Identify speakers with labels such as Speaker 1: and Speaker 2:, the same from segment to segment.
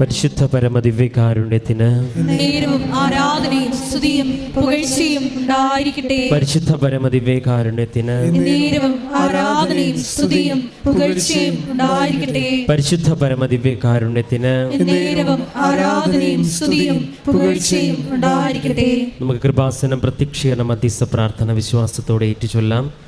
Speaker 1: പരിശുദ്ധ പരമ
Speaker 2: ദിവ്യകാരുണ്യത്തിന് ആരാധനയും സ്തുതിയും പുകഴ്ചയും ഉണ്ടായിരിക്കട്ടെ.
Speaker 1: പരിശുദ്ധ പരമ
Speaker 2: ദിവ്യകാരുണ്യത്തിന് ആരാധനയും സ്തുതിയും പുകഴ്ചയും ഉണ്ടായിരിക്കട്ടെ.
Speaker 1: പരിശുദ്ധ പരമ
Speaker 2: ദിവ്യകാരുണ്യത്തിന് ആരാധനയും സ്തുതിയും പുകഴ്ചയും ഉണ്ടായിരിക്കട്ടെ.
Speaker 1: നമുക്ക് കൃപാസനം പ്രത്യക്ഷീകരണ മധ്യസ്ഥ പ്രാർത്ഥന വിശ്വാസത്തോടെ ഏറ്റുചൊല്ലാം.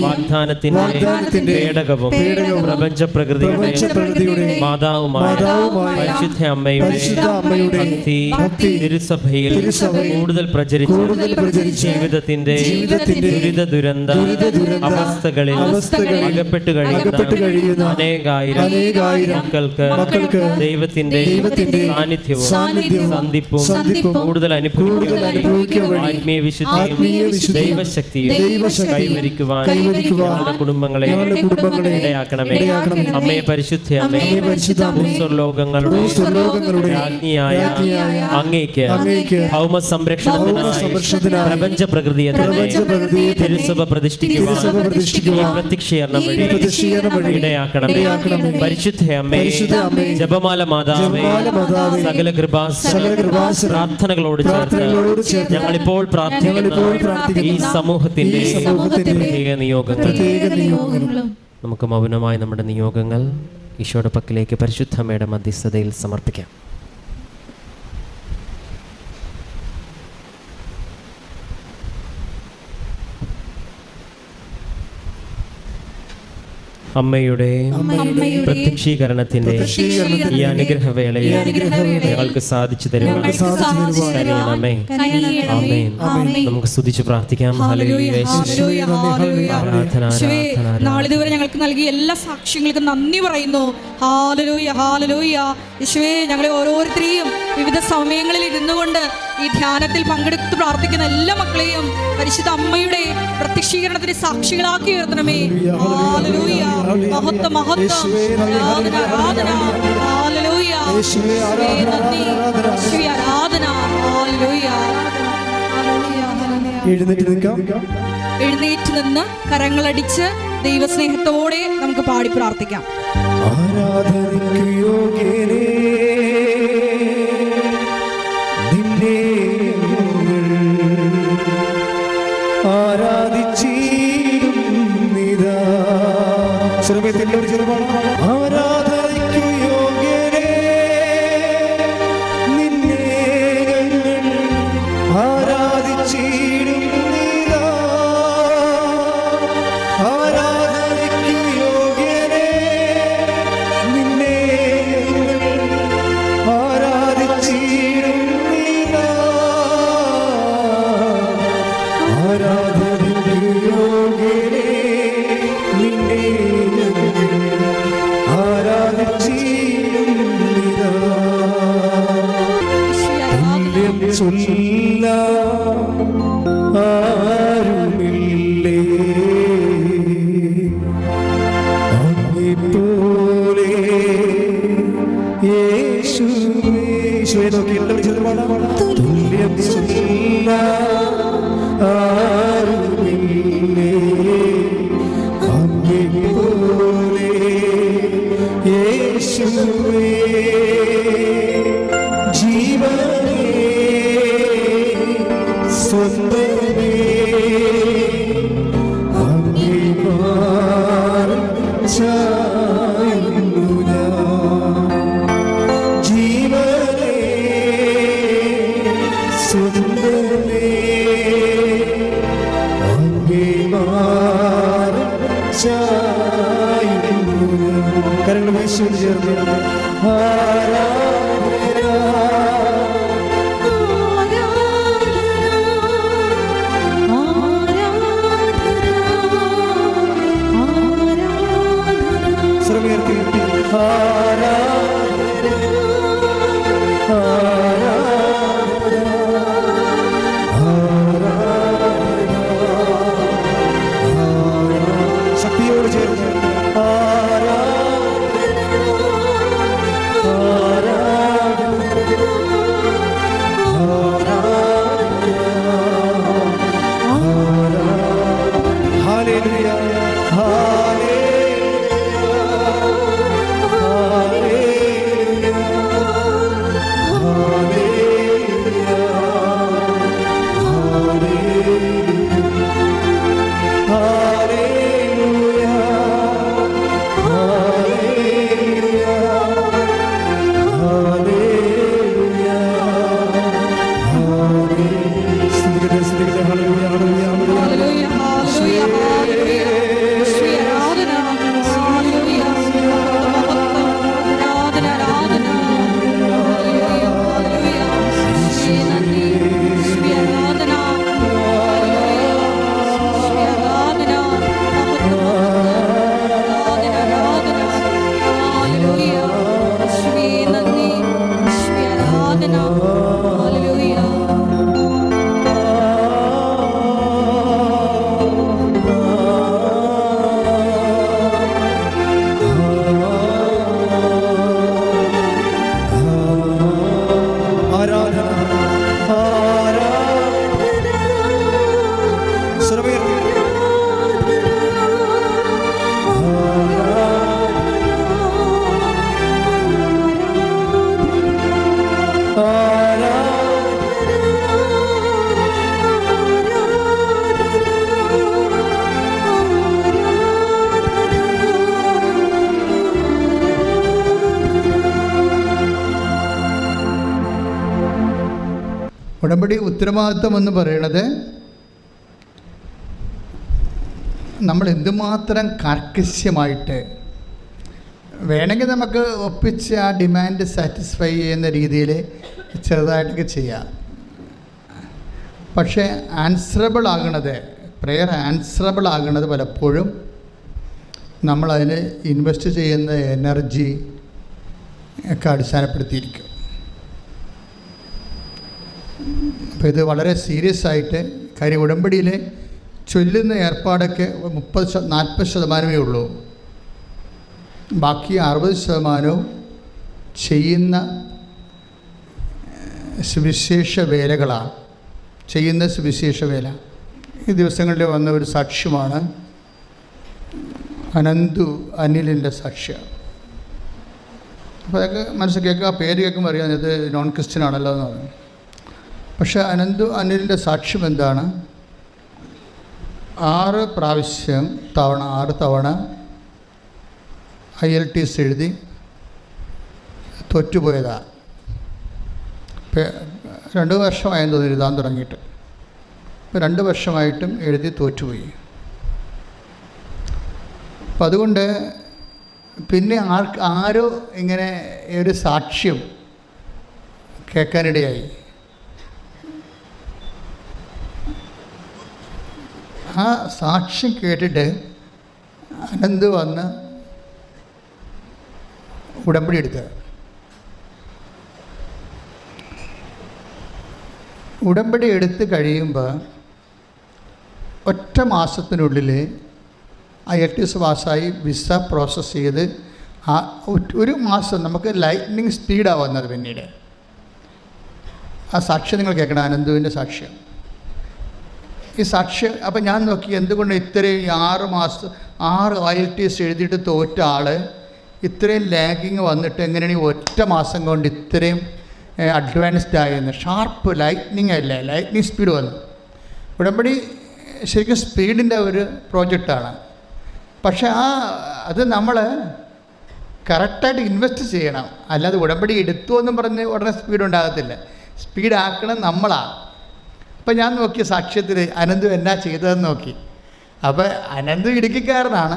Speaker 1: വാഗ്ദാനത്തിന്റെ
Speaker 2: വാഗ്ദാനത്തിന്റെ
Speaker 1: പേടകവും
Speaker 2: പേടകവും
Speaker 1: പ്രപഞ്ച പ്രകൃതിയുടെ
Speaker 2: പ്രപഞ്ചപ്രകൃതിയുടെ
Speaker 1: മാതാവുമായ
Speaker 2: മാതാവുമായ
Speaker 1: പരിശുദ്ധ അമ്മയുടെ ഭക്തി തിരുസഭയിൽ കൂടുതൽ പ്രചരിച്ച് ജീവിതത്തിന്റെ ദുരിത ദുരന്ത അവസ്ഥകളിൽ അകപ്പെട്ടു കഴിയുന്ന അനേകായിരം മക്കൾക്ക് ദൈവത്തിന്റെ സാന്നിധ്യവും സന്ധിപ്പും കൂടുതൽ അനുഭവിക്കുവാൻ ആത്മീയ വിശുദ്ധിയും
Speaker 2: വിശുദ്ധിയും
Speaker 1: ദൈവശക്തിയും കൈവരിക്കുവാൻ. ഞങ്ങളുടെ കുടുംബങ്ങളെ
Speaker 2: കുടുംബങ്ങളെ
Speaker 1: ഇടയാക്കണമേ. അമ്മയെ പരിശുദ്ധ അമ്മേ
Speaker 2: അമ്മേ പരിശുദ്ധ അമ്മേ,
Speaker 1: ഭൂസ്വർലോകങ്ങളുടെ
Speaker 2: ഭൂസ്വർലോകങ്ങളുടെ
Speaker 1: രാജ്ഞിയായ
Speaker 2: രാജ്ഞിയായ
Speaker 1: അങ്ങേക്ക് ഭൗമ സംരക്ഷണത്തിനായി പ്രപഞ്ച പ്രകൃതിയെ തിരുസഭ പ്രതിഷ്ഠിക്കുവാൻ പ്രത്യക്ഷീകരണം വഴി ഇടയാക്കണമേ. പരിശുദ്ധ അമ്മേ ജപമാല മാതാവേ സകല കൃപാസ പ്രാർത്ഥനകളോട് ചേർത്ത് ഞങ്ങളിപ്പോൾ പ്രാർത്ഥിക്കുന്ന ഈ
Speaker 2: ഈ സമൂഹത്തിന്റെ
Speaker 1: പ്രത്യേക നിയോഗങ്ങൾ
Speaker 2: നിയോഗങ്ങളും
Speaker 1: നമുക്ക് മൗനമായി നമ്മുടെ നിയോഗങ്ങൾ ഈശോയുടെ പക്കലേക്ക് പരിശുദ്ധമ്മയുടെ മധ്യസ്ഥതയിൽ സമർപ്പിക്കാം. അമ്മയുടെ പ്രത്യക്ഷീകരണത്തിന്റെ ഈ അനുഗ്രഹവേളയിൽ ഞങ്ങൾക്ക് സാധിച്ചു തരുവാൻ കനിയണമേ. ആമേൻ. നമുക്ക് സ്തുതിച്ച് പ്രാർത്ഥിക്കാം.
Speaker 2: നാളിതുവരെ ഞങ്ങൾക്ക് നൽകിയ എല്ലാ സാക്ഷ്യങ്ങൾക്കും നന്ദി പറയുന്നു. ഹാലലൂയ ഹാലലൂയ. യേശുവേ ഞങ്ങളെ ഓരോരുത്തരെയും വിവിധ സമയങ്ങളിൽ ഇരുന്നു കൊണ്ട് ഈ ധ്യാനത്തിൽ പങ്കെടുത്ത് പ്രാർത്ഥിക്കുന്ന എല്ലാ മക്കളെയും പരിശുദ്ധ അമ്മയുടെ പ്രത്യക്ഷീകരണത്തിന് സാക്ഷികളാക്കി ഉയർത്തണമേ. മഹത്വം മഹത്വം. ആരാധന
Speaker 3: എഴുന്നേറ്റ് നിൽക്കാം.
Speaker 2: എഴുന്നേറ്റ് നിന്ന് കരങ്ങളടിച്ച് ദൈവസ്നേഹത്തോടെ നമുക്ക് പാടി പ്രാർത്ഥിക്കാം.
Speaker 3: ആരാധനയ്ക്ക് യോഗ്യനേ sunna ചേർന്ന് ആരാധന സ്വരമുയർത്തി
Speaker 4: ഉത്തരവാദിത്വം എന്ന് പറയണത് നമ്മൾ എന്തുമാത്രം കാർക്കശ്യമായിട്ട് വേണമെങ്കിൽ നമുക്ക് ഒപ്പിച്ച് ആ ഡിമാൻഡ് സാറ്റിസ്ഫൈ ചെയ്യുന്ന രീതിയിൽ ചെറുതായിട്ടൊക്കെ ചെയ്യാം. പക്ഷേ ആൻസറബിൾ ആകണത് പ്രെയർ ആൻസറബിൾ ആകണത് പലപ്പോഴും നമ്മളതിന് ഇൻവെസ്റ്റ് ചെയ്യുന്ന എനർജി ഒക്കെ അടിസ്ഥാനപ്പെടുത്തിയിരിക്കും. അപ്പോൾ ഇത് വളരെ സീരിയസ് ആയിട്ട് കാര്യം ഉടമ്പടിയിൽ ചൊല്ലുന്ന ഏർപ്പാടൊക്കെ മുപ്പത് നാൽപ്പത് ശതമാനമേ ഉള്ളൂ. ബാക്കി അറുപത് ശതമാനവും ചെയ്യുന്ന സുവിശേഷ വേലകളാണ് ചെയ്യുന്ന സുവിശേഷ വേല. ഈ ദിവസങ്ങളിൽ വന്ന ഒരു സാക്ഷ്യമാണ് അനന്തു അനിലിന്റെ സാക്ഷ്യം. അപ്പോൾ അതൊക്കെ മനസ്സിൽ കേൾക്കുക പേര് കേൾക്കുമ്പോൾ അറിയാം ഇത് നോൺ ക്രിസ്ത്യൻ ആണല്ലോ എന്ന് പറഞ്ഞു. പക്ഷേ അനന്തു അനിലിന്റെ സാക്ഷ്യം എന്താണ്? ആറ് പ്രാവശ്യം തവണ ആറ് തവണ ഐ എൽ ടി എസ് എഴുതി തോറ്റുപോയതാണ് രണ്ട് വർഷമായെന്ന് തോന്നി എഴുതാൻ തുടങ്ങിയിട്ട്. ഇപ്പം രണ്ട് വർഷമായിട്ടും എഴുതി തോറ്റുപോയി. അപ്പം അതുകൊണ്ട് പിന്നെ ആർക്ക് ആരോ ഇങ്ങനെ ഒരു സാക്ഷ്യം കേൾക്കാനിടയായി. ആ സാക്ഷ്യം കേട്ടിട്ട് അനന്ത് വന്ന് ഉടമ്പടി എടുത്ത്. ഉടമ്പടി എടുത്ത് കഴിയുമ്പോൾ ഒറ്റ മാസത്തിനുള്ളിൽ ആ എട്ട് എസ് പാസ്സായി വിസ പ്രോസസ്സ് ചെയ്ത് ആ ഒരു മാസം നമുക്ക് ലൈറ്റ്നിങ് സ്പീഡാണ് വന്നത് പിന്നീട്. ആ സാക്ഷ്യം നിങ്ങൾ കേൾക്കണം അനന്തുവിന്റെ സാക്ഷ്യം. ഈ സാക്ഷ്യ അപ്പം ഞാൻ നോക്കി എന്തുകൊണ്ട് ഇത്രയും ആറ് മാസം ആറ് എസ് എഴുതിയിട്ട് തോറ്റ ആൾ ഇത്രയും ലാഗിങ് വന്നിട്ട് എങ്ങനെയാണ് ഈ ഒറ്റ മാസം കൊണ്ട് ഇത്രയും അഡ്വാൻസ്ഡ് ആയെന്ന്? ഷാർപ്പ് ലൈറ്റ്നിങ് അല്ലേ? ലൈറ്റ്നിങ് സ്പീഡ് വന്നു. ഉടമ്പടി ശരിക്കും സ്പീഡിന്റെ ഒരു പ്രോജക്റ്റാണ് പക്ഷെ ആ അത് നമ്മൾ കറക്റ്റായിട്ട് ഇൻവെസ്റ്റ് ചെയ്യണം. അല്ലാതെ ഉടമ്പടി എടുത്തു എന്നും പറഞ്ഞ് ഉടനെ സ്പീഡ് ഉണ്ടാകത്തില്ല. സ്പീഡ് ആക്കണം നമ്മളാണ് അപ്പം ഞാൻ നോക്കിയ സാക്ഷ്യത്തിൽ അനന്തു എന്നാ ചെയ്തതെന്ന് നോക്കി. അപ്പോൾ അനന്തു ഇടുക്കിക്കാരനാണ്.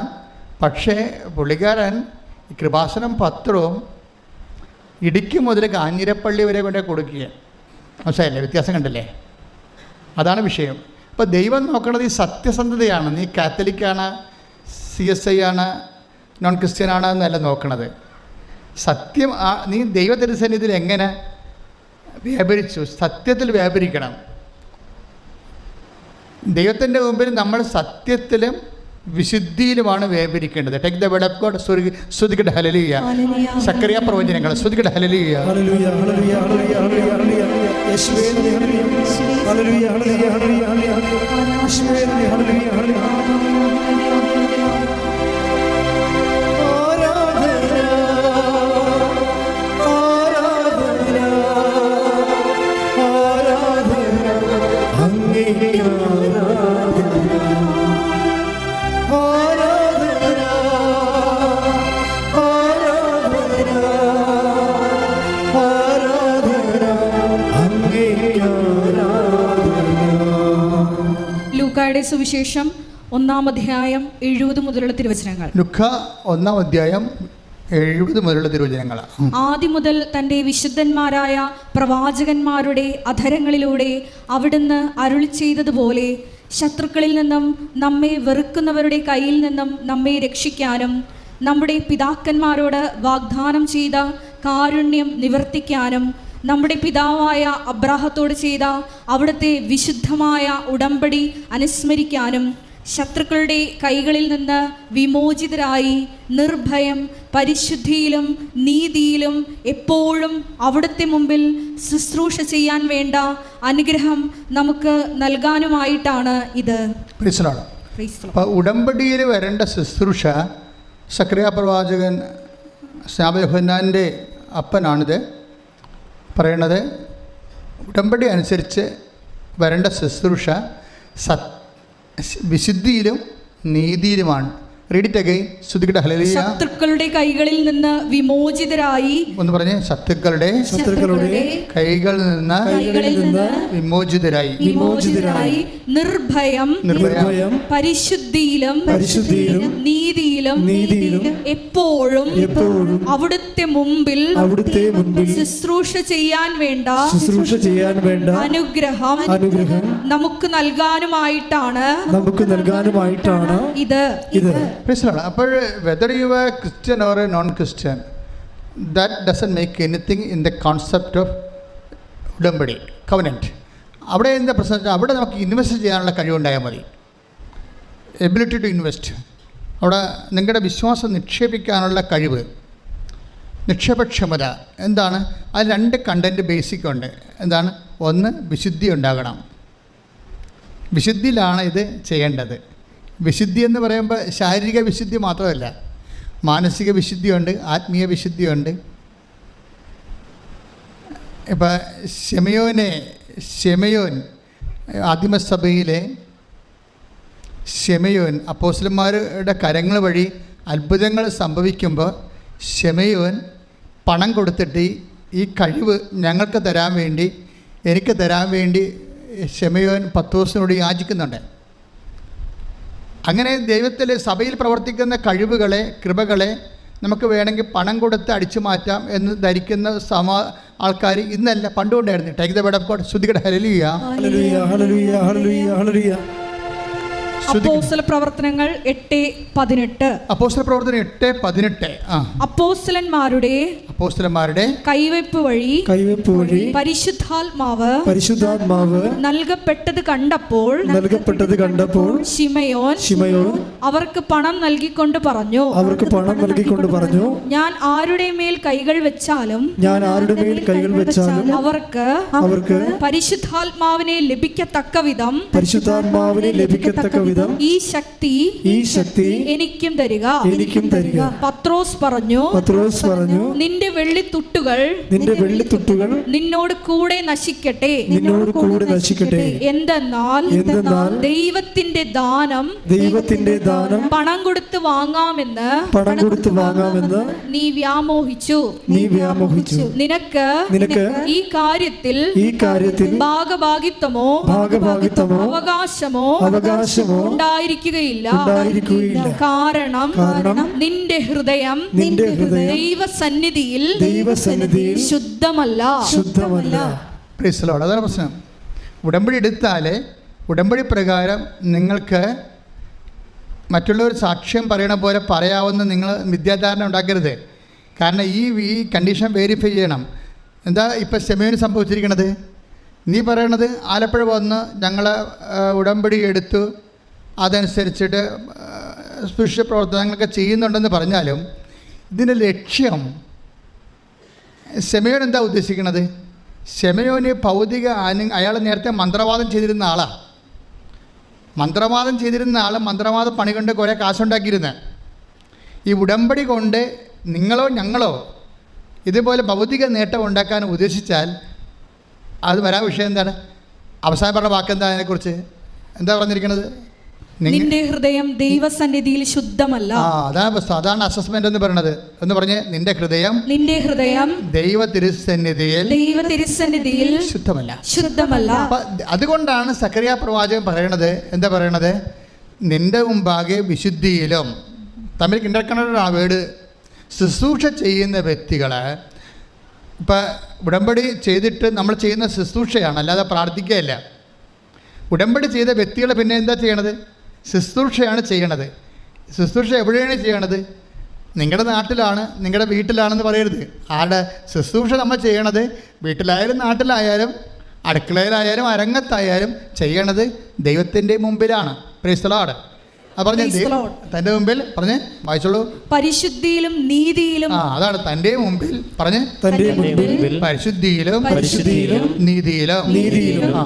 Speaker 4: പക്ഷേ പുള്ളിക്കാരൻ കൃപാസനം പത്രവും ഇടുക്കി മുതൽ കാഞ്ഞിരപ്പള്ളി വരെ കൊണ്ട് കൊടുക്കുക മനസ്സിലായില്ലേ? വ്യത്യാസം കണ്ടില്ലേ? അതാണ് വിഷയം. അപ്പോൾ ദൈവം നോക്കുന്നത് ഈ സത്യസന്ധതയാണ്. നീ കാത്തലിക്കാണ് സി എസ് ഐ ആണ് നോൺ ക്രിസ്ത്യൻ ആണ് എന്നല്ല നോക്കണത്. സത്യം നീ ദൈവത്തിന്റെ സന്നിധിയിൽ എങ്ങനെ വ്യാപരിച്ചു? സത്യത്തിൽ വ്യാപരിക്കണം. ദൈവത്തിന്റെ മുമ്പിൽ നമ്മൾ സത്യത്തിലും വിശുദ്ധിയിലുമാണ് വ്യാപരിക്കേണ്ടത് take the word of God ശ്രുതികട ഹലലിയ സക്രിയ പ്രവചനങ്ങൾ ശ്രുതികട ഹലലിയ
Speaker 3: ഹല്ലേലൂയ ഹല്ലേലൂയ ഹല്ലേലൂയ
Speaker 2: സുവിശേഷം ഒന്നാം അധ്യായം എഴുപത് മുതലുള്ള തിരുവചനങ്ങൾ.
Speaker 4: ലുഖ ഒന്നാം അധ്യായം എഴുപത് മുതലുള്ള തിരുവചനങ്ങൾ
Speaker 2: ആദ്യം മുതൽ തന്റെ വിശുദ്ധന്മാരായ പ്രവാചകന്മാരുടെ അധരങ്ങളിലൂടെ അവിടുന്ന് അരുളി ചെയ്തതുപോലെ ശത്രുക്കളിൽ നിന്നും നമ്മെ വെറുക്കുന്നവരുടെ കയ്യിൽ നിന്നും നമ്മെ രക്ഷിക്കാനും നമ്മുടെ പിതാക്കന്മാരോട് വാഗ്ദാനം ചെയ്ത കാരുണ്യം നിവർത്തിക്കാനും നമ്മുടെ പിതാവായ അബ്രാഹത്തോട് ചെയ്ത അവിടുത്തെ വിശുദ്ധമായ ഉടമ്പടി അനുസ്മരിക്കാനും ശത്രുക്കളുടെ കൈകളിൽ നിന്ന് വിമോചിതരായി നിർഭയം പരിശുദ്ധിയിലും നീതിയിലും എപ്പോഴും അവിടുത്തെ മുമ്പിൽ ശുശ്രൂഷ ചെയ്യാൻ വേണ്ട അനുഗ്രഹം നമുക്ക് നൽകാനുമായിട്ടാണ് ഇത്.
Speaker 4: ഉടമ്പടിയിൽ വരേണ്ട ശുശ്രൂഷ സക്രിയ പ്രവാചകൻ സ്നാപയോഹന്നാന്റെ അപ്പനാണിത്. പറയണത് ഉടമ്പടി അനുസരിച്ച് വരേണ്ട ശുശ്രൂഷ സത് വിശുദ്ധിയിലും നീതിയിലുമാണ്. Again hallelujah.
Speaker 2: ശത്രുക്കളുടെ കൈകളിൽ നിന്ന് വിമോചിതരായി
Speaker 4: ഒന്ന് പറഞ്ഞ്. ശത്രുക്കളുടെ
Speaker 3: ശത്രുക്കളുടെ
Speaker 4: കൈകളിൽ നിന്ന്
Speaker 2: കൈകളിൽ നിന്ന്
Speaker 4: വിമോചിതരായി.
Speaker 2: വിമോചിതരായി. നിർഭയം
Speaker 3: നിർഭയം.
Speaker 2: പരിശുദ്ധിയിലും
Speaker 3: പരിശുദ്ധിയിലും
Speaker 2: നീതിയിലും
Speaker 3: നീതിയിലും
Speaker 2: എപ്പോഴും
Speaker 3: എപ്പോഴും
Speaker 2: അവിടുത്തെ മുമ്പിൽ
Speaker 3: അവിടുത്തെ മുമ്പിൽ
Speaker 2: ശുശ്രൂഷ ചെയ്യാൻ വേണ്ട
Speaker 3: ശുശ്രൂഷ ചെയ്യാൻ വേണ്ട
Speaker 2: അനുഗ്രഹം
Speaker 3: അനുഗ്രഹം
Speaker 2: നമുക്ക് നൽകാനുമായിട്ടാണ്
Speaker 3: നമുക്ക് നൽകാനുമായിട്ടാണ്
Speaker 2: ഇത്.
Speaker 3: ഇത്.
Speaker 4: അപ്പോൾ whether you are Christian or a non Christian that doesn't make anything in the concept of ഉടമ്പടി കവനന്റ് അവിടെ എന്താ പ്രശ്നം അവിടെ നമുക്ക് ഇൻവെസ്റ്റ് ചെയ്യാനുള്ള കഴിവുണ്ടായാൽ മതി. എബിലിറ്റി ടു ഇൻവെസ്റ്റ് അവിടെ നിങ്ങളുടെ വിശ്വാസം നിക്ഷേപിക്കാനുള്ള കഴിവ് നിക്ഷേപക്ഷമത എന്താണ്? അത് രണ്ട് കണ്ടന്റ് ബേസിക് ഉണ്ട്. എന്താണ്? ഒന്ന് വിശുദ്ധി ഉണ്ടാകണം. വിശുദ്ധിയിലാണ് ഇത് ചെയ്യേണ്ടത്. വിശുദ്ധി എന്ന് പറയുമ്പോൾ ശാരീരിക വിശുദ്ധി മാത്രമല്ല. മാനസിക വിശുദ്ധിയുണ്ട് ആത്മീയ വിശുദ്ധിയുണ്ട്. ഇപ്പം ഷെമയോനെ ഷെമയോൻ ആദിമസഭയിലെ ഷെമയോൻ അപ്പോസ്ലന്മാരുടെ കരങ്ങൾ വഴി അത്ഭുതങ്ങൾ സംഭവിക്കുമ്പോൾ ഷെമയോൻ പണം കൊടുത്തിട്ട് ഈ കഴിവ് ഞങ്ങൾക്ക് തരാൻ വേണ്ടി എനിക്ക് തരാൻ വേണ്ടി ഷെമയോൻ പത്തോസിനോട് യാചിക്കുന്നുണ്ട്. അങ്ങനെ ദൈവത്തിൽ സഭയിൽ പ്രവർത്തിക്കുന്ന കഴിവുകളെ കൃപകളെ നമുക്ക് വേണമെങ്കിൽ പണം കൊടുത്ത് അടിച്ചു മാറ്റാം എന്ന് ധരിക്കുന്ന സമ ആൾക്കാർ ഇന്നല്ല പണ്ടുകൊണ്ടായിരുന്നു take the bed of God. ശ്രുതികട. ഹലലിയ
Speaker 3: ഹല്ലേലൂയ. ഹല്ലേലൂയ ഹല്ലേലൂയ ഹല്ലേലൂയ.
Speaker 2: അപ്പോസ്തല പ്രവർത്തനങ്ങൾ എട്ട് പതിനെട്ട്.
Speaker 4: അപ്പോസ്റ്റല പ്രവർത്തനം എട്ട് പതിനെട്ട്.
Speaker 2: അപ്പോസ്തലന്മാരുടെ
Speaker 4: അപ്പോസ്റ്റലന്മാരുടെ
Speaker 2: കൈവയ്പ് വഴി
Speaker 3: കൈവെപ്പ് വഴി
Speaker 2: പരിശുദ്ധാത്മാവ്
Speaker 3: പരിശുദ്ധാത്മാവ്
Speaker 2: നൽകപ്പെട്ടത് കണ്ടപ്പോൾ
Speaker 3: നൽകപ്പെട്ടത് കണ്ടപ്പോൾ
Speaker 2: ശിമയോൻ
Speaker 3: ശിമയോൻ
Speaker 2: അവർക്ക് പണം നൽകിക്കൊണ്ട് പറഞ്ഞു
Speaker 3: അവർക്ക് പണം നൽകിക്കൊണ്ട് പറഞ്ഞു
Speaker 2: ഞാൻ ആരുടെ മേൽ കൈകൾ വെച്ചാലും
Speaker 3: ഞാൻ ആരുടെ മേൽ കൈകൾ വെച്ചാലും
Speaker 2: അവർക്ക്
Speaker 3: അവർക്ക്
Speaker 2: പരിശുദ്ധാത്മാവിനെ ലഭിക്കത്തക്ക വിധം
Speaker 3: പരിശുദ്ധാത്മാവിനെ ലഭിക്കത്തക്ക വിധം
Speaker 2: ഈ ശക്തി
Speaker 3: ഈ ശക്തി
Speaker 2: എനിക്കും തരിക.
Speaker 3: എനിക്കും തരിക.
Speaker 2: പത്രോസ് പറഞ്ഞു.
Speaker 3: പത്രോസ് പറഞ്ഞു.
Speaker 2: നിന്റെ നിന്റെ വെള്ളിത്തുട്ടുകൾ
Speaker 3: നിന്റെ വെള്ളിത്തുട്ടുകൾ
Speaker 2: നിന്നോട് കൂടെ നശിക്കട്ടെ.
Speaker 3: നിന്നോട് കൂടെ നശിക്കട്ടെ.
Speaker 2: എന്തെന്നാൽ
Speaker 3: എന്തെന്നാൽ
Speaker 2: ദൈവത്തിന്റെ ദാനം
Speaker 3: ദൈവത്തിന്റെ ദാനം
Speaker 2: പണം കൊടുത്ത് വാങ്ങാമെന്ന്
Speaker 3: പണം കൊടുത്ത് വാങ്ങാമെന്ന്
Speaker 2: നീ വ്യാമോഹിച്ചു.
Speaker 3: നീ വ്യാമോഹിച്ചു.
Speaker 2: നിനക്ക്
Speaker 3: നിനക്ക്
Speaker 2: ഈ കാര്യത്തിൽ
Speaker 3: ഈ കാര്യത്തിൽ
Speaker 2: ഭാഗഭാഗിത്വമോ
Speaker 3: ഭാഗഭാഗിത്വമോ
Speaker 2: അവകാശമോ
Speaker 3: അവകാശമോ
Speaker 2: ഉണ്ടായിരിക്കുകയില്ല.
Speaker 3: ഉണ്ടായിരിക്കുകയില്ല.
Speaker 2: കാരണം
Speaker 3: കാരണം
Speaker 2: നിന്റെ ഹൃദയം
Speaker 3: നിന്റെ ഹൃദയം
Speaker 2: ദൈവസന്നിധിയിൽ
Speaker 3: ദൈവസന്നിധിയിൽ
Speaker 2: ശുദ്ധമല്ല.
Speaker 3: ശുദ്ധമല്ല.
Speaker 4: പ്രീസ്ലോട് അതാണ് പ്രശ്നം. ഉടമ്പടി എടുത്താൽ ഉടമ്പടി പ്രകാരം നിങ്ങൾക്ക് മറ്റുള്ളവർ സാക്ഷ്യം പറയണ പോലെ പറയാവുന്ന നിങ്ങൾ വിദ്യാധാരണ ഉണ്ടാക്കരുത്. കാരണം ഈ ഈ കണ്ടീഷൻ വെരിഫൈ ചെയ്യണം. എന്താ ഇപ്പം സെമിന് സംഭവിച്ചിരിക്കണത്? നീ പറയണത് ആലപ്പുഴ വന്ന് ഞങ്ങൾ ഉടമ്പടി എടുത്തു അതനുസരിച്ചിട്ട് സ്പൃശ്യ പ്രവർത്തനങ്ങളൊക്കെ ചെയ്യുന്നുണ്ടെന്ന് പറഞ്ഞാലും ഇതിന്റെ ലക്ഷ്യം ശമയോൻ എന്താ ഉദ്ദേശിക്കുന്നത് ശമയോന് ഭൗതിക ആന അയാൾ നേരത്തെ മന്ത്രവാദം ചെയ്തിരുന്ന ആളാണ് മന്ത്രവാദം ചെയ്തിരുന്ന ആൾ മന്ത്രവാദ പണി കൊണ്ട് കുറേ കാശുണ്ടാക്കിയിരുന്നത് ഈ ഉടമ്പടി കൊണ്ട് നിങ്ങളോ ഞങ്ങളോ ഇതുപോലെ ഭൗതിക നേട്ടം ഉണ്ടാക്കാൻ ഉദ്ദേശിച്ചാൽ അത് വരാൻ വിഷയം എന്താണ്? അവസാനം പറഞ്ഞ വാക്ക് എന്താ അതിനെക്കുറിച്ച്? എന്താ പറഞ്ഞിരിക്കുന്നത്
Speaker 2: നിന്റെ ഹൃദയം ദൈവസന്നിധിയിൽ ശുദ്ധമല്ല.
Speaker 4: ആ അതാണ് സാധാരണ അസസ്മെന്റ് എന്ന് പറയുന്നത് എന്ന് പറഞ്ഞ് നിന്റെ ഹൃദയം
Speaker 2: നിന്റെ ഹൃദയം
Speaker 4: ദൈവ തിരുസന്നിധിയിൽ
Speaker 2: ദൈവ തിരുസന്നിധിയിൽ
Speaker 4: ശുദ്ധമല്ല.
Speaker 2: ശുദ്ധമല്ല
Speaker 4: അതുകൊണ്ടാണ് സക്കറിയ പ്രവാചകൻ പറയണത്. എന്താ പറയണത്? നിന്റെ മുമ്പാകെ വിശുദ്ധിയിലും തമ്മിൽ കിണ്ടക്കണ ആ വീട് ശുശ്രൂഷ ചെയ്യുന്ന വ്യക്തികളെ ഇപ്പം ഉടമ്പടി ചെയ്തിട്ട് നമ്മൾ ചെയ്യുന്ന ശുശ്രൂഷയാണ് അല്ലാതെ പ്രാർത്ഥിക്കുകയല്ല. ഉടമ്പടി ചെയ്ത വ്യക്തികളെ പിന്നെ എന്താ ചെയ്യണത്? ശുശ്രൂഷയാണ് ചെയ്യണത്. ശുശ്രൂഷ എവിടെയാണ് ചെയ്യണത്? നിങ്ങളുടെ നാട്ടിലാണ് നിങ്ങളുടെ വീട്ടിലാണെന്ന് പറയരുത്. ആരുടെ ശുശ്രൂഷ നമ്മൾ ചെയ്യണത് വീട്ടിലായാലും നാട്ടിലായാലും അടുക്കളയിലായാലും അരങ്ങത്തായാലും ചെയ്യണത് ദൈവത്തിന്റെ മുമ്പിലാണ്. പ്രീസ്തലാണ് അത് പറഞ്ഞ. തന്റെ മുമ്പിൽ പറഞ്ഞ് വായിച്ചോളൂ.
Speaker 2: പരിശുദ്ധിയിലും നീതിയിലും
Speaker 4: ആ അതാണ് തന്റെ മുമ്പിൽ പറഞ്ഞ്.
Speaker 3: തന്റെ മുൻപിൽ
Speaker 1: മുൻപിൽ
Speaker 4: പരിശുദ്ധിയിലും
Speaker 3: പരിശുദ്ധിയിലും
Speaker 4: നീതിയിലും
Speaker 3: നീതിയിലും
Speaker 4: ആ.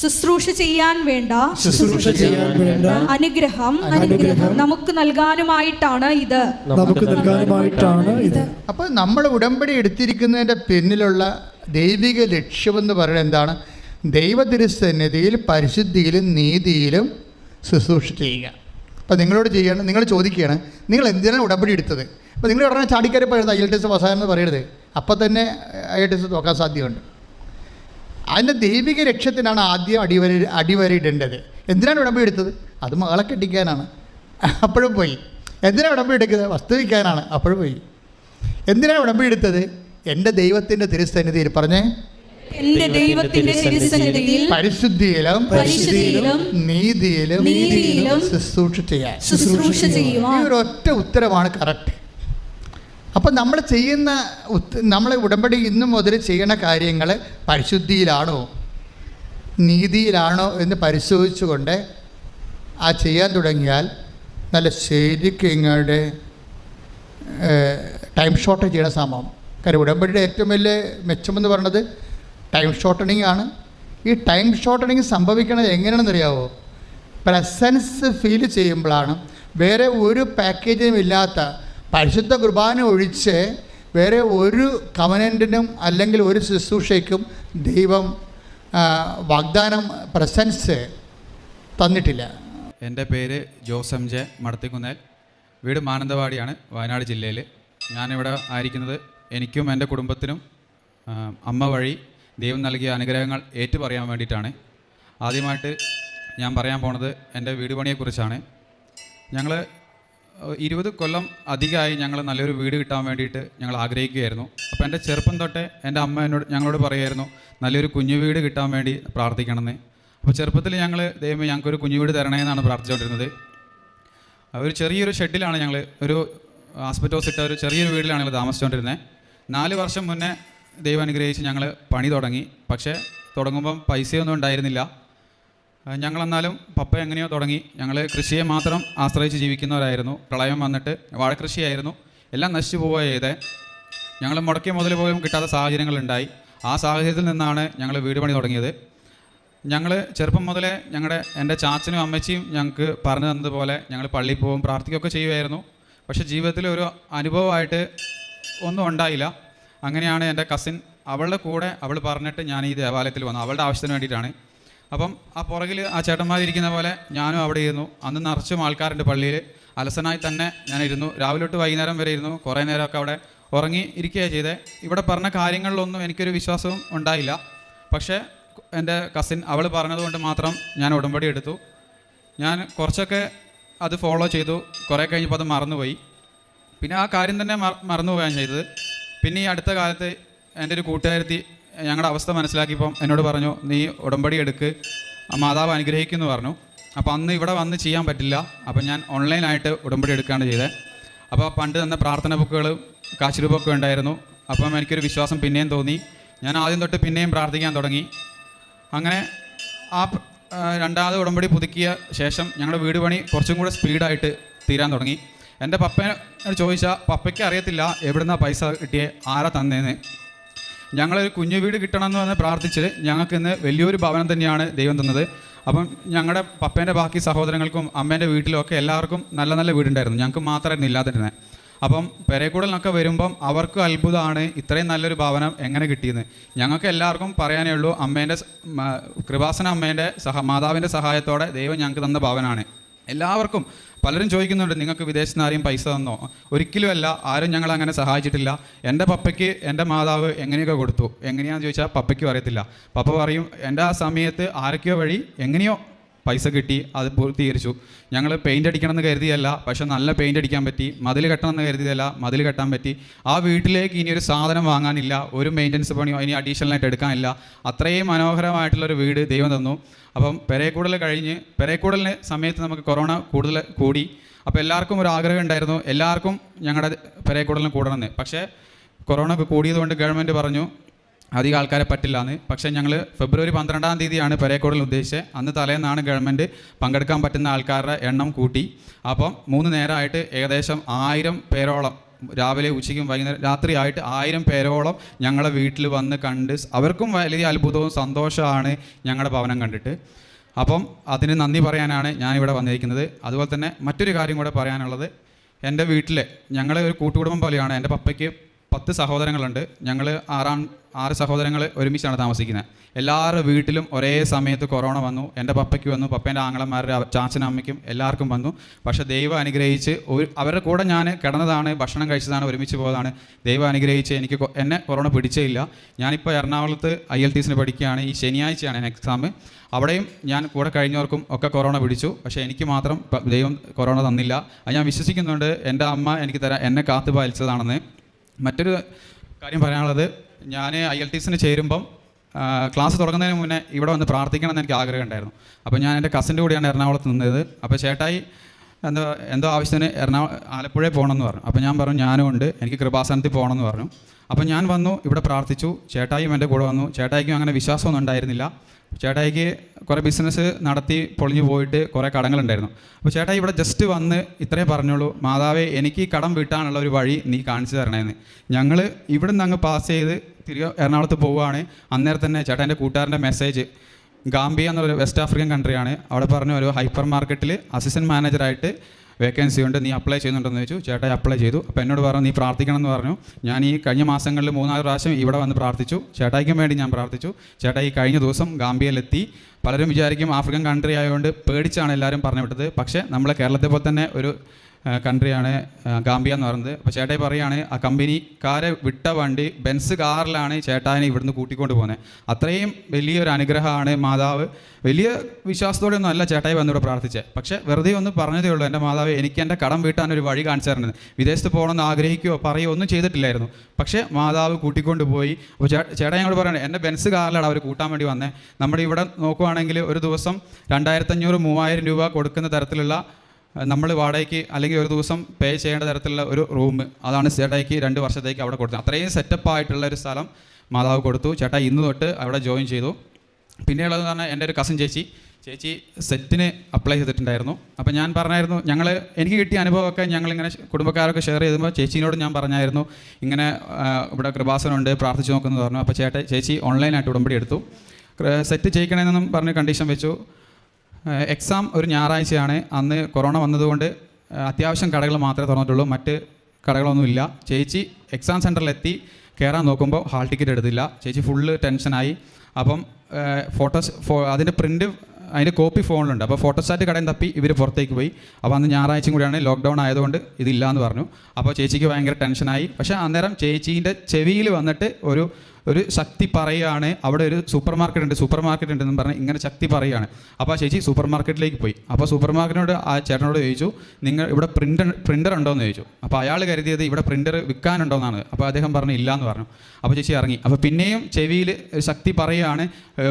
Speaker 2: ശുശ്രൂഷ ചെയ്യാൻ വേണ്ട.
Speaker 3: ശുശ്രൂഷ ചെയ്യാൻ വേണ്ട.
Speaker 2: അനുഗ്രഹം.
Speaker 3: അനുഗ്രഹം.
Speaker 2: നമുക്ക് നൽകാനുമായിട്ടാണ് ഇത്.
Speaker 3: നമുക്ക് നൽകാനുമായിട്ടാണ് ഇത്.
Speaker 4: അപ്പൊ നമ്മൾ ഉടമ്പടി എടുത്തിരിക്കുന്നതിന്റെ പിന്നിലുള്ള ദൈവിക ലക്ഷ്യം എന്ന് പറയുന്നത് എന്താണ്? ദൈവതിരുസന്നിധിയിൽ പരിശുദ്ധിയിലും നീതിയിലും ശുശ്രൂഷ ചെയ്യുക. അപ്പോൾ നിങ്ങളോട് ചെയ്യണം നിങ്ങൾ ചോദിക്കുകയാണ് നിങ്ങൾ എന്തിനാണ് ഉടമ്പടി എടുത്തത്? അപ്പോൾ നിങ്ങൾ ഉടനെ ചാടിക്കാരെ പറയുന്നത് ഐ എൽ ടി എസ് പാസ്സായെന്ന് പറയരുത്. അപ്പോൾ തന്നെ ഐ എൽ ടി എസ് നോക്കാൻ സാധ്യതയുണ്ട്. അതിന്റെ ദൈവിക ലക്ഷ്യത്തിനാണ് ആദ്യം അടിവര അടിവരയിടേണ്ടത്. എന്തിനാണ് ഉടമ്പടി എടുത്തത്? അത് മകളെ കെട്ടിക്കാനാണ്. അപ്പോഴും പോയി. എന്തിനാണ് ഉടമ്പടി എടുക്കുന്നത്? വസ്തു വയ്ക്കാനാണ് അപ്പോഴും പോയി. എന്തിനാണ് ഉടമ്പടി എടുത്തത്? എന്റെ ദൈവത്തിന്റെ തിരുസന്നിധിയിൽ. പറഞ്ഞേ.
Speaker 2: എന്റെ ദൈവത്തിന്റെ തിരുസന്നിധിയിൽ
Speaker 4: പരിശുദ്ധിയിലും
Speaker 2: പരിശുദ്ധിയിലും
Speaker 4: നീതിയിലും
Speaker 2: നീതിയിലും
Speaker 4: ശുശ്രൂഷ ചെയ്യാൻ.
Speaker 2: ശുശ്രൂഷ
Speaker 4: ഈ ഒരു ഒറ്റ ഉത്തരമാണ് കറക്റ്റ് അപ്പം നമ്മൾ ചെയ്യുന്ന നമ്മളെ ഉടമ്പടി ഇന്നു മുതൽ ചെയ്യണ കാര്യങ്ങൾ പരിശുദ്ധിയിലാണോ? നീതിയിലാണോ എന്ന് പരിശോധിച്ചുകൊണ്ട് ആ ചെയ്യാൻ തുടങ്ങിയാൽ നല്ല ശരിക്കും ഇങ്ങോട്ട് ടൈം ഷോർട്ടേജ് ചെയ്യണ സംഭവം. കാര്യം ഉടമ്പടിയുടെ ഏറ്റവും വലിയ മെച്ചമെന്ന് പറയുന്നത് ടൈം ഷോർട്ടണിങ് ആണ്. ഈ ടൈം ഷോർട്ടണിങ് സംഭവിക്കണത് എങ്ങനെയാണെന്ന് അറിയാവോ? പ്രസൻസ് ഫീൽ ചെയ്യുമ്പോഴാണ്. വേറെ ഒരു പാക്കേജും ഇല്ലാത്ത പരിശുദ്ധ കുർബാന ഒഴിച്ച് വേറെ ഒരു കവനന്റിനും അല്ലെങ്കിൽ ഒരു ശുശ്രൂഷയ്ക്കും ദൈവം വാഗ്ദാനം പ്രസൻസ് തന്നിട്ടില്ല.
Speaker 5: എന്റെ പേര് ജോസ് എം ജെ മടത്തിക്കുന്നേൽ. വീട് മാനന്തവാടിയാണ് വയനാട് ജില്ലയിൽ ഞാനിവിടെ ആയിരിക്കുന്നത് എനിക്കും എന്റെ കുടുംബത്തിനും അമ്മ വഴി ദൈവം നൽകിയ അനുഗ്രഹങ്ങൾ ഏറ്റുപറയാൻ വേണ്ടിയിട്ടാണ്. ആദ്യമായിട്ട് ഞാൻ പറയാൻ പോണത് എന്റെ വീട് പണിയെക്കുറിച്ചാണ്. ഞങ്ങൾ ഇരുപത് കൊല്ലം അധികമായി ഞങ്ങൾ നല്ലൊരു വീട് കിട്ടാൻ വേണ്ടിയിട്ട് ഞങ്ങൾ ആഗ്രഹിക്കുകയായിരുന്നു. അപ്പോൾ എന്റെ ചെറുപ്പം തൊട്ടേ എന്റെ അമ്മ എന്നോട് ഞങ്ങളോട് പറയുമായിരുന്നു നല്ലൊരു കുഞ്ഞു വീട് കിട്ടാൻ വേണ്ടി പ്രാർത്ഥിക്കണമെന്ന്. അപ്പോൾ ചെറുപ്പത്തിൽ ഞങ്ങൾ ദൈവമേ ഞങ്ങൾക്കൊരു കുഞ്ഞു വീട് തരണേ എന്നാണ് പ്രാർത്ഥിച്ചുകൊണ്ടിരുന്നത്. ഒരു ചെറിയൊരു ഷെഡിലാണ് ഞങ്ങൾ ഒരു ആസ്പെറ്റോസ് ഇട്ട ഒരു ചെറിയൊരു വീട്ടിലാണ് ഞങ്ങൾ താമസിച്ചുകൊണ്ടിരുന്നത്. നാല് വർഷം മുന്നേ ദൈവം അനുഗ്രഹിച്ച് ഞങ്ങൾ പണി തുടങ്ങി. പക്ഷേ തുടങ്ങുമ്പം പൈസയൊന്നും ഉണ്ടായിരുന്നില്ല. ഞങ്ങളെന്നാലും പപ്പ എങ്ങനെയോ തുടങ്ങി. ഞങ്ങൾ കൃഷിയെ മാത്രം ആശ്രയിച്ച് ജീവിക്കുന്നവരായിരുന്നു. പ്രളയം വന്നിട്ട് വാഴക്കൃഷിയായിരുന്നു എല്ലാം നശിച്ചു പോവുക ചെയ്തേ. ഞങ്ങൾ മുടക്കിയ മുതൽ പോലും കിട്ടാത്ത സാഹചര്യങ്ങളുണ്ടായി ആ സാഹചര്യത്തിൽ നിന്നാണ് ഞങ്ങൾ വീട് പണി തുടങ്ങിയത്. ഞങ്ങൾ ചെറുപ്പം മുതലേ ഞങ്ങളുടെ എന്റെ ചാച്ചനും അമ്മച്ചിയും ഞങ്ങൾക്ക് പറഞ്ഞു തന്നതുപോലെ ഞങ്ങൾ പള്ളിയിൽ പോകും പ്രാർത്ഥിക്കുകയൊക്കെ ചെയ്യുമായിരുന്നു പക്ഷെ ജീവിതത്തിൽ ഒരു അനുഭവമായിട്ട് ഒന്നും ഉണ്ടായില്ല. അങ്ങനെയാണ് എന്റെ കസിൻ അവളുടെ കൂടെ അവൾ പറഞ്ഞിട്ട് ഞാൻ ഈ ദേവാലയത്തിൽ വന്നു അവളുടെ ആവശ്യത്തിന് വേണ്ടിയിട്ടാണ്. അപ്പം ആ പുറകിൽ ആ ചേട്ടന്മാരിരിക്കുന്ന പോലെ ഞാനും അവിടെ ഇരുന്നു. അന്ന് നിറച്ചും ആൾക്കാരുണ്ട് പള്ളിയിൽ അലസനായി തന്നെ ഞാൻ ഇരുന്നു. രാവിലെ തൊട്ട് വൈകുന്നേരം വരെ ഇരുന്നു. കുറേ നേരമൊക്കെ അവിടെ ഉറങ്ങി ഇരിക്കുകയാണ് ചെയ്തത് ഇവിടെ പറഞ്ഞ കാര്യങ്ങളിലൊന്നും എനിക്കൊരു വിശ്വാസവും ഉണ്ടായില്ല. പക്ഷേ എന്റെ കസിൻ അവൾ പറഞ്ഞതുകൊണ്ട് മാത്രം ഞാൻ ഉടമ്പടി എടുത്തു. ഞാൻ കുറച്ചൊക്കെ അത് ഫോളോ ചെയ്തു. കുറേ കഴിഞ്ഞപ്പോൾ അത് മറന്നുപോയി. പിന്നെ ആ കാര്യം തന്നെ മറ- മറന്നുപോവുകയാണ് ചെയ്തത്. പിന്നെ ഈ അടുത്ത കാലത്ത് എന്റെ ഒരു കൂട്ടുകാരത്തി ഞങ്ങളുടെ അവസ്ഥ മനസ്സിലാക്കിയപ്പം എന്നോട് പറഞ്ഞു നീ ഉടമ്പടി എടുക്ക്. മാതാവ് അനുഗ്രഹിക്കുമെന്ന് പറഞ്ഞു. അപ്പോൾ അന്ന് ഇവിടെ വന്ന് ചെയ്യാൻ പറ്റില്ല. അപ്പം ഞാൻ ഓൺലൈനായിട്ട് ഉടമ്പടി എടുക്കുകയാണ് ചെയ്തത് അപ്പോൾ പണ്ട് തന്ന പ്രാർത്ഥന ബുക്കുകൾ കാശ് ഉണ്ടായിരുന്നു. അപ്പം എനിക്കൊരു വിശ്വാസം പിന്നെയും തോന്നി. ഞാൻ ആദ്യം തൊട്ട് പിന്നെയും പ്രാർത്ഥിക്കാൻ തുടങ്ങി. അങ്ങനെ ആ രണ്ടാമത് ഉടമ്പടി പുതുക്കിയ ശേഷം ഞങ്ങളുടെ വീട് പണി കുറച്ചും കൂടെ സ്പീഡായിട്ട് തീരാൻ തുടങ്ങി. എന്റെ പപ്പനെ ചോദിച്ചാൽ പപ്പയ്ക്ക് അറിയത്തില്ല എവിടുന്ന പൈസ കിട്ടിയേ ആരാ തന്നേന്ന്? ഞങ്ങളൊരു കുഞ്ഞു വീട് കിട്ടണം എന്ന് പറഞ്ഞ് പ്രാർത്ഥിച്ച് ഞങ്ങൾക്ക് ഇന്ന് വലിയൊരു ഭവനം തന്നെയാണ് ദൈവം തന്നത്. അപ്പം ഞങ്ങളുടെ പപ്പേന്റെ ബാക്കി സഹോദരങ്ങൾക്കും അമ്മേന്റെ വീട്ടിലും ഒക്കെ എല്ലാവർക്കും നല്ല നല്ല വീടുണ്ടായിരുന്നു. ഞങ്ങൾക്ക് മാത്രമായിരുന്നു ഇല്ലാതിരുന്നത് അപ്പം പെരേക്കൂടലിനൊക്കെ വരുമ്പം അവർക്ക് അത്ഭുതമാണ് ഇത്രയും നല്ലൊരു ഭവനം എങ്ങനെ കിട്ടിയെന്ന്. ഞങ്ങൾക്ക് എല്ലാവർക്കും പറയാനേ ഉള്ളൂ അമ്മേന്റെ കൃപാസന അമ്മേന്റെ സഹ മാതാവിന്റെ സഹായത്തോടെ ദൈവം ഞങ്ങൾക്ക് തന്ന ഭവനാണ്. എല്ലാവർക്കും പലരും ചോദിക്കുന്നുണ്ട് നിങ്ങൾക്ക് വിദേശത്ത് നിന്ന് ആരെയും പൈസ തന്നോ? ഒരിക്കലും അല്ല ആരും ഞങ്ങൾ അങ്ങനെ സഹായിച്ചിട്ടില്ല. എന്റെ പപ്പയ്ക്ക് എന്റെ മാതാവ് എങ്ങനെയൊക്കെ കൊടുത്തു? എങ്ങനെയാണെന്ന് ചോദിച്ചാൽ പപ്പയ്ക്കും അറിയത്തില്ല. പപ്പ പറയും എന്റെ ആ സമയത്ത് ആരൊക്കെയോ വഴി എങ്ങനെയോ പൈസ കിട്ടി അത് പൂർത്തീകരിച്ചു. ഞങ്ങൾ പെയിന്റ് അടിക്കണമെന്ന് കരുതിയല്ല പക്ഷെ നല്ല പെയിന്റ് അടിക്കാൻ പറ്റി മതിൽ കെട്ടണമെന്ന് കരുതിയല്ല മതിൽ കെട്ടാൻ പറ്റി. ആ വീട്ടിലേക്ക് ഇനി ഒരു സാധനം വാങ്ങാനില്ല ഒരു മെയിന്റനൻസ് പണിയോ ഇനി അഡീഷണലായിട്ട് എടുക്കാനില്ല. അത്രയും മനോഹരമായിട്ടുള്ളൊരു വീട് ദൈവം തന്നു. അപ്പം പെരേക്കൂടൽ കഴിഞ്ഞ് പെരേക്കൂടലിന് സമയത്ത് നമുക്ക് കൊറോണ കൂടുതൽ കൂടി. അപ്പോൾ എല്ലാവർക്കും ഒരു ആഗ്രഹം ഉണ്ടായിരുന്നു എല്ലാവർക്കും ഞങ്ങളുടെ പെരേക്കൂടലിന് കൂടണമെന്ന്. പക്ഷേ കൊറോണ കൂടിയതുകൊണ്ട് ഗവൺമെന്റ് പറഞ്ഞു അധികം ആൾക്കാരെ പറ്റില്ല എന്ന് പക്ഷേ ഞങ്ങൾ ഫെബ്രുവരി പന്ത്രണ്ടാം തീയതിയാണ് പെരേക്കോടിൽ ഉദ്ദേശിച്ചത്. അന്ന് തലേന്നാണ് ഗവൺമെന്റ് പങ്കെടുക്കാൻ പറ്റുന്ന ആൾക്കാരുടെ എണ്ണം കൂട്ടി. അപ്പം മൂന്ന് നേരമായിട്ട് ഏകദേശം ആയിരം പേരോളം രാവിലെ ഉച്ചയ്ക്കും വൈകുന്നേരം രാത്രിയായിട്ട് ആയിരം പേരോളം ഞങ്ങളെ വീട്ടിൽ വന്ന് കണ്ട് അവർക്കും വലിയ അത്ഭുതവും സന്തോഷമാണ് ഞങ്ങളുടെ ഭവനം കണ്ടിട്ട്. അപ്പം അതിന് നന്ദി പറയാനാണ് ഞാനിവിടെ വന്നിരിക്കുന്നത്. അതുപോലെ തന്നെ മറ്റൊരു കാര്യം കൂടെ പറയാനുള്ളത്. എന്റെ വീട്ടിലെ ഞങ്ങളെ ഒരു കൂട്ടുകുടുംബം പോലെയാണ്. എന്റെ പപ്പയ്ക്ക് പത്ത് സഹോദരങ്ങളുണ്ട്. ഞങ്ങൾ ആറാം ആറ് സഹോദരങ്ങൾ ഒരുമിച്ചാണ് താമസിക്കുന്നത് എല്ലാവരുടെ വീട്ടിലും ഒരേ സമയത്ത് കൊറോണ വന്നു. എന്റെ പപ്പയ്ക്ക് വന്നു. പപ്പേന്റെ ആങ്ങളന്മാരുടെ ചാച്ചനമ്മയ്ക്കും എല്ലാവർക്കും വന്നു. പക്ഷേ ദൈവം അനുഗ്രഹിച്ച് ഒരു അവരുടെ കൂടെ ഞാൻ കിടന്നതാണ് ഭക്ഷണം കഴിച്ചതാണ് ഒരുമിച്ച് പോയതാണ്. ദൈവം അനുഗ്രഹിച്ച് എനിക്ക് എന്നെ കൊറോണ പിടിച്ചേ ഇല്ല ഞാനിപ്പോൾ എറണാകുളത്ത് ഐ എൽ ടി സിന് പഠിക്കുകയാണ്. ഈ ശനിയാഴ്ചയാണ് എക്സാം അവിടെയും ഞാൻ കൂടെ കഴിഞ്ഞവർക്കും ഒക്കെ കൊറോണ പിടിച്ചു. പക്ഷേ എനിക്ക് മാത്രം ദൈവം കൊറോണ തന്നില്ല. അത് ഞാൻ വിശ്വസിക്കുന്നുണ്ട്. എന്റെ അമ്മ എനിക്ക് തരാൻ എന്നെ കാത്തു പാലിച്ചതാണെന്ന് മറ്റൊരു കാര്യം പറയാനുള്ളത് ഞാൻ ഐ എൽ ടി സിന് ചേരുമ്പം ക്ലാസ് തുടങ്ങുന്നതിന് മുന്നേ ഇവിടെ വന്ന് പ്രാർത്ഥിക്കണം എന്ന് എനിക്ക് ആഗ്രഹം ഉണ്ടായിരുന്നു അപ്പോൾ ഞാൻ എന്റെ കസിന്റെ കൂടിയാണ് എറണാകുളത്ത് നിന്നത്. അപ്പോൾ ചേട്ടായി എന്തോ എന്തോ ആവശ്യത്തിന് എറണാകുളം ആലപ്പുഴയിൽ പോകണമെന്ന് പറഞ്ഞു. അപ്പോൾ ഞാൻ പറഞ്ഞു ഞാനും ഉണ്ട് എനിക്ക് കൃപാസനത്തിൽ പോകണമെന്ന് പറഞ്ഞു. അപ്പോൾ ഞാൻ വന്നു ഇവിടെ പ്രാർത്ഥിച്ചു. ചേട്ടായിയും എന്റെ കൂടെ വന്നു. ചേട്ടായിക്കും അങ്ങനെ വിശ്വാസമൊന്നും ഉണ്ടായിരുന്നില്ല. ചേട്ടായിക്ക് കുറേ ബിസിനസ് നടത്തി പൊളിഞ്ഞു പോയിട്ട് കുറേ കടങ്ങളുണ്ടായിരുന്നു. അപ്പോൾ ചേട്ടായി ഇവിടെ ജസ്റ്റ് വന്ന് ഇത്രേ പറഞ്ഞോളൂ. മാതാവേ എനിക്ക് ഈ കടം വീട്ടാനുള്ള ഒരു വഴി നീ കാണിച്ചു തരണേന്ന്. ഞങ്ങൾ ഇവിടെ നിന്ന് അങ്ങ് പാസ് ചെയ്ത് തിരികെ എറണാകുളത്ത് പോവുകയാണ്. അന്നേരം തന്നെ ചേട്ടാ എന്റെ കൂട്ടുകാരന്റെ മെസ്സേജ് ഗാംബിയ എന്നൊരു വെസ്റ്റ് ആഫ്രിക്കൻ കൺട്രിയാണ് അവിടെ പറഞ്ഞ ഒരു ഹൈപ്പർ മാർക്കറ്റിൽ അസിസ്റ്റന്റ് മാനേജറായിട്ട് വേക്കൻസി ഉണ്ട് നീ അപ്ലൈ ചെയ്യുന്നുണ്ടെന്ന് ചോദിച്ചു. ചേട്ടായി അപ്ലൈ ചെയ്തു. അപ്പോൾ എന്നോട് പറഞ്ഞു നീ പ്രാർത്ഥിക്കണം എന്ന് പറഞ്ഞു. ഞാൻ ഈ കഴിഞ്ഞ മാസങ്ങളിൽ മൂന്നാൽ പ്രാവശ്യം ഇവിടെ വന്ന് പ്രാർത്ഥിച്ചു. ചേട്ടായിക്കും വേണ്ടി ഞാൻ പ്രാർത്ഥിച്ചു. ചേട്ടായി കഴിഞ്ഞ ദിവസം ഗാംബിയയിലെത്തി. പലരും വിചാരിക്കും ആഫ്രിക്കൻ കൺട്രി ആയതുകൊണ്ട് പേടിച്ചാണ് എല്ലാവരും പറഞ്ഞു വിട്ടത് പക്ഷേ നമ്മളെ കേരളത്തെ പോലെ തന്നെ ഒരു കൺട്രിയാണ് ഗാംബിയ എന്ന് പറയുന്നത്. അപ്പോൾ ചേട്ടായി പറയുകയാണ് ആ കമ്പനിക്കാരെ വിട്ട വണ്ടി ബെൻസ് കാറിലാണ് ചേട്ടായിനെ ഇവിടുന്ന് കൂട്ടിക്കൊണ്ട് പോകുന്നത്. അത്രയും വലിയൊരു അനുഗ്രഹമാണ് മാതാവ്. വലിയ വിശ്വാസത്തോടെ ഒന്നും അല്ല ചേട്ടായി വന്നിവിടെ പ്രാർത്ഥിച്ചത് പക്ഷേ വെറുതെ ഒന്ന് പറഞ്ഞതേ ഉള്ളൂ എന്റെ മാതാവ് എനിക്ക് എന്റെ കടം വീട്ടാൻ ഒരു വഴി കാണിച്ചു വിദേശത്ത് പോകണമെന്ന് ആഗ്രഹിക്കുകയോ പറയുകയോ ഒന്നും ചെയ്തിട്ടില്ലായിരുന്നു. പക്ഷേ മാതാവ് കൂട്ടിക്കൊണ്ട് പോയി. അപ്പോൾ ചേട്ടായി ചേട്ടാ ഞങ്ങൾ പറയുന്നത് എന്റെ ബെൻസ് കാറിലാണ് അവർ കൂട്ടാൻ വേണ്ടി വന്നത് നമ്മുടെ ഇവിടെ നോക്കുവാണെങ്കിൽ ഒരു ദിവസം രണ്ടായിരത്തഞ്ഞൂറ് മൂവായിരം രൂപ കൊടുക്കുന്ന തരത്തിലുള്ള നമ്മൾ വാടകയ്ക്ക് അല്ലെങ്കിൽ ഒരു ദിവസം പേ ചെയ്യേണ്ട തരത്തിലുള്ള ഒരു റൂം അതാണ് ചേട്ടായിക്ക് രണ്ട് വർഷത്തേക്ക് അവിടെ കൊടുത്തത്. അത്രയും സെറ്റപ്പ് ആയിട്ടുള്ള ഒരു സ്ഥലം മാതാവ് കൊടുത്തു. ചേട്ടാ ഇന്ന് തൊട്ട് അവിടെ ജോയിൻ ചെയ്തു. പിന്നെയുള്ളതെന്ന് പറഞ്ഞാൽ എന്റെ ഒരു കസിൻ ചേച്ചി. ചേച്ചി സെറ്റിന് അപ്ലൈ ചെയ്തിട്ടുണ്ടായിരുന്നു. അപ്പോൾ ഞാൻ പറഞ്ഞായിരുന്നു ഞങ്ങൾ എനിക്ക് കിട്ടിയ അനുഭവമൊക്കെ ഞങ്ങളിങ്ങനെ കുടുംബക്കാരൊക്കെ ഷെയർ ചെയ്തപ്പോൾ ചേച്ചീനോട് ഞാൻ പറഞ്ഞായിരുന്നു. ഇങ്ങനെ ഇവിടെ കൃപാസനുണ്ട് പ്രാർത്ഥിച്ചു നോക്കുന്നു പറഞ്ഞു. അപ്പോൾ ചേട്ടാ ചേച്ചി ഓൺലൈനായിട്ട് ഉടമ്പടി എടുത്തു. സെറ്റ് ചെയ്യിക്കണമെന്നും പറഞ്ഞ് കണ്ടീഷൻ വെച്ചു. എക്സാം ഒരു ഞായറാഴ്ചയാണ്. അന്ന് കൊറോണ വന്നതുകൊണ്ട് അത്യാവശ്യം കടകൾ മാത്രമേ തുറന്നിട്ടുള്ളൂ. മറ്റ് കടകളൊന്നുമില്ല ചേച്ചി എക്സാം സെന്ററിലെത്തി കയറാൻ നോക്കുമ്പോൾ ഹാൾ ടിക്കറ്റ് എടുത്തില്ല. ചേച്ചി ഫുള്ള് ടെൻഷനായി അപ്പം ഫോട്ടോസ് ഫോ അതിന്റെ പ്രിന്റ് അതിന്റെ കോപ്പി ഫോണിലുണ്ട്. അപ്പോൾ ഫോട്ടോസ്റ്റാറ്റ് കടയിൽ തപ്പി ഇവർ പുറത്തേക്ക് പോയി. അപ്പോൾ അന്ന് ഞായറാഴ്ചയും കൂടിയാണ് ലോക്ക്ഡൗൺ ആയതുകൊണ്ട് ഇതില്ല എന്ന് പറഞ്ഞു. അപ്പോൾ ചേച്ചിക്ക് ഭയങ്കര ടെൻഷനായി പക്ഷേ അന്നേരം ചേച്ചീന്റെ ചെവിയിൽ വന്നിട്ട് ഒരു ഒരു ശക്തി പറയുകയാണ് അവിടെ ഒരു സൂപ്പർ മാർക്കറ്റ് ഉണ്ട് സൂപ്പർ മാർക്കറ്റ് ഉണ്ടെന്ന് പറഞ്ഞ് ഇങ്ങനെ ശക്തി പറയുകയാണ് അപ്പോൾ ആ ചേച്ചി സൂപ്പർ മാർക്കറ്റിലേക്ക് പോയി. അപ്പോൾ സൂപ്പർ മാർക്കറ്റിനോട് ആ ചേട്ടനോട് ചോദിച്ചു നിങ്ങൾ ഇവിടെ പ്രിന്റർ പ്രിന്റർ ഉണ്ടോ എന്ന് ചോദിച്ചു. അപ്പോൾ അയാൾ കരുതിയത് ഇവിടെ പ്രിന്റർ വിൽക്കാനുണ്ടോയെന്നാണ് അപ്പോൾ അദ്ദേഹം പറഞ്ഞു ഇല്ല എന്ന് പറഞ്ഞു. അപ്പോൾ ചേച്ചി ഇറങ്ങി. അപ്പോൾ പിന്നെയും ചെവിയിൽ ശക്തി പറയുകയാണ്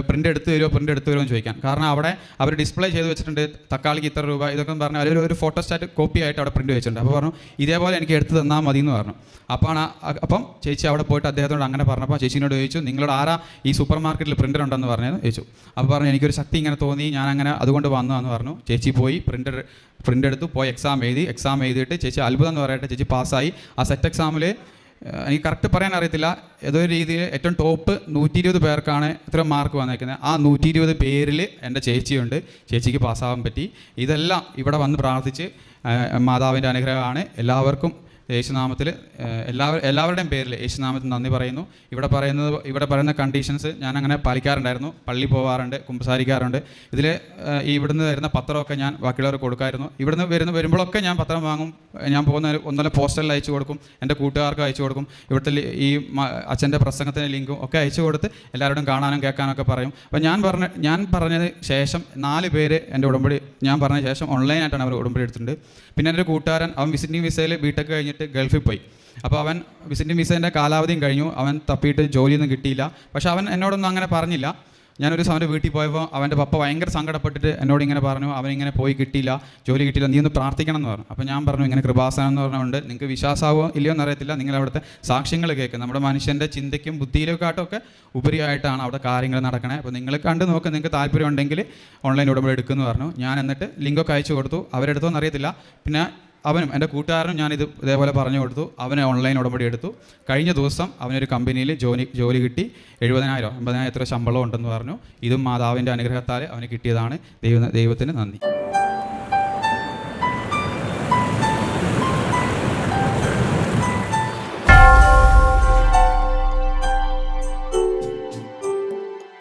Speaker 5: പ്രിന്റ് എടുത്ത് തരുമോ പ്രിന്റ് എടുത്ത് തരുമോ എന്ന് ചോദിക്കാൻ. കാരണം അവിടെ അവർ ഡിസ്പ്ലേ ചെയ്ത് വെച്ചിട്ടുണ്ട് തക്കാളിക്ക് ഇത്ര രൂപ ഇതൊക്കെ പറഞ്ഞ് അവർ ഒരു ഫോട്ടോസ്റ്റാറ്റ് കോപ്പി ആയിട്ട് അവിടെ പ്രിന്റ് വെച്ചിട്ടുണ്ട്. അപ്പോൾ പറഞ്ഞു ഇതേപോലെ എനിക്ക് എടുത്ത് തന്നാൽ മതി എന്ന് പറഞ്ഞു അപ്പോൾ അപ്പം ചേച്ചി അവിടെ പോയിട്ട് അദ്ദേഹത്തോട് അങ്ങനെ പറഞ്ഞപ്പോൾ ചേച്ചിനോട് ചോദിച്ചു നിങ്ങളോട് ആരാ ഈ സൂപ്പർ മാർക്കറ്റിൽ പ്രിന്റർ ഉണ്ടെന്ന് പറഞ്ഞു ചോദിച്ചു. അപ്പോൾ പറഞ്ഞു എനിക്കൊരു ശക്തി ഇങ്ങനെ തോന്നി ഞാൻ അങ്ങനെ അതുകൊണ്ട് വന്നതെന്ന് പറഞ്ഞു. ചേച്ചി പോയി പ്രിന്റർ പ്രിന്റ് എടുത്തു പോയി എക്സാം എഴുതി. എക്സാം എഴുതിയിട്ട് ചേച്ചി അത്ഭുതം എന്ന് പറയട്ടെ ചേച്ചി പാസ്സായി. ആ സെറ്റ് എക്സാമിൽ എനിക്ക് കറക്റ്റ് പറയാൻ അറിയത്തില്ല. ഏതോ ഒരു രീതിയിൽ ഏറ്റവും ടോപ്പ് നൂറ്റി ഇരുപത് പേർക്കാണ് ഇത്ര മാർക്ക് വന്നേക്കുന്നത്. ആ നൂറ്റി ഇരുപത് പേരിൽ എന്റെ ചേച്ചിയുണ്ട്. ചേച്ചിക്ക് പാസ്സാവാൻ പറ്റി. ഇതെല്ലാം ഇവിടെ വന്ന് പ്രാർത്ഥിച്ച് മാതാവിന്റെ അനുഗ്രഹമാണ്. എല്ലാവർക്കും യേശുനാമത്തിൽ എല്ലാവരും എല്ലാവരുടെയും പേരിൽ യേശുനാമത്തിൽ നന്ദി പറയുന്നു. ഇവിടെ പറയുന്നത് ഇവിടെ പറയുന്ന കണ്ടീഷൻസ് ഞാൻ അങ്ങനെ പാലിക്കാറുണ്ടായിരുന്നു. പള്ളി പോവാറുണ്ട് കുമ്പസാരിക്കാറുണ്ട്. ഇതിൽ ഈ ഇവിടുന്ന് വരുന്ന പത്രമൊക്കെ ഞാൻ ബാക്കിയുള്ളവർക്ക് കൊടുക്കായിരുന്നു. ഇവിടുന്ന് വരുന്ന വരുമ്പോഴൊക്കെ ഞാൻ പത്രം വാങ്ങും. ഞാൻ പോകുന്ന ഒന്നല്ല പോസ്റ്ററിൽ അയച്ചു കൊടുക്കും. എന്റെ കൂട്ടുകാർക്ക് അയച്ചു കൊടുക്കും. ഇവിടുത്തെ ഈ അച്ഛന്റെ പ്രസംഗത്തിന്റെ ലിങ്കും ഒക്കെ അയച്ചു കൊടുത്ത് എല്ലാവരോടും കാണാനും കേൾക്കാനൊക്കെ പറയും. അപ്പോൾ ഞാൻ പറഞ്ഞ ഞാൻ പറഞ്ഞതിന് ശേഷം നാല് പേര് എന്റെ ഉടമ്പടി ഞാൻ പറഞ്ഞ ശേഷം ഓൺലൈനായിട്ടാണ് അവർ ഉടമ്പടി എടുത്തിട്ടുണ്ട്. പിന്നെ എന്റെ കൂട്ടുകാരൻ അവൻ വിസിറ്റിംഗ് വിസയിൽ ബിടെക് കഴിഞ്ഞിട്ട് ഗൾഫിൽ പോയി. അപ്പോൾ അവൻ വിസിറ്റിംഗ് വിസേന്റെ കാലാവധിയും കഴിഞ്ഞു. അവൻ തപ്പിയിട്ട് ജോലിയൊന്നും കിട്ടിയില്ല. പക്ഷേ അവൻ എന്നോടൊന്നും അങ്ങനെ പറഞ്ഞില്ല. ഞാനൊരു ദിവസം അവന്റെ വീട്ടിൽ പോയപ്പോൾ അവന്റെ പപ്പ ഭയങ്കര സങ്കടപ്പെട്ടിട്ട് എന്നോട് ഇങ്ങനെ പറഞ്ഞു അവനിങ്ങനെ പോയി കിട്ടിയില്ല ജോലി കിട്ടിയില്ല നീ ഒന്ന് പ്രാർത്ഥിക്കണം എന്ന് പറഞ്ഞു. അപ്പോൾ ഞാൻ പറഞ്ഞു ഇങ്ങനെ കൃപാസനം എന്ന് പറഞ്ഞുകൊണ്ട് നിങ്ങൾക്ക് വിശ്വാസമാവോ ഇല്ലയോ എന്നറിയത്തില്ല. നിങ്ങൾ അവിടുത്തെ സാക്ഷ്യങ്ങൾ കേൾക്കുക. നമ്മുടെ മനുഷ്യന്റെ ചിന്തയ്ക്കും ബുദ്ധിയിലേക്കാട്ടൊക്കെ ഉപരിയായിട്ടാണ് അവിടെ കാര്യങ്ങൾ നടക്കണേ. അപ്പോൾ നിങ്ങൾ കണ്ട് നോക്ക് നിങ്ങൾക്ക് താല്പര്യം ഉണ്ടെങ്കിൽ ഓൺലൈൻ ഉടമ്പടി എടുക്കുമെന്ന് പറഞ്ഞു. ഞാൻ എന്നിട്ട് ലിങ്കൊക്കെ അയച്ചു കൊടുത്തു. അവരെടുത്തോന്ന് അറിയത്തില്ല പിന്നെ അവനും എന്റെ കൂട്ടുകാരനും ഞാനിത് ഇതേപോലെ പറഞ്ഞു കൊടുത്തു. അവനെ ഓൺലൈൻ ഉടമ്പടി എടുത്തു. കഴിഞ്ഞ ദിവസം അവനൊരു കമ്പനിയിൽ ജോലി ജോലി കിട്ടി. എഴുപതിനായിരം അമ്പതിനായിരം എത്ര ശമ്പളം ഉണ്ടെന്ന് പറഞ്ഞു. ഇതും മാതാവിന്റെ അനുഗ്രഹത്താൽ അവന് കിട്ടിയതാണ്. ദൈവ ദൈവത്തിന് നന്ദി.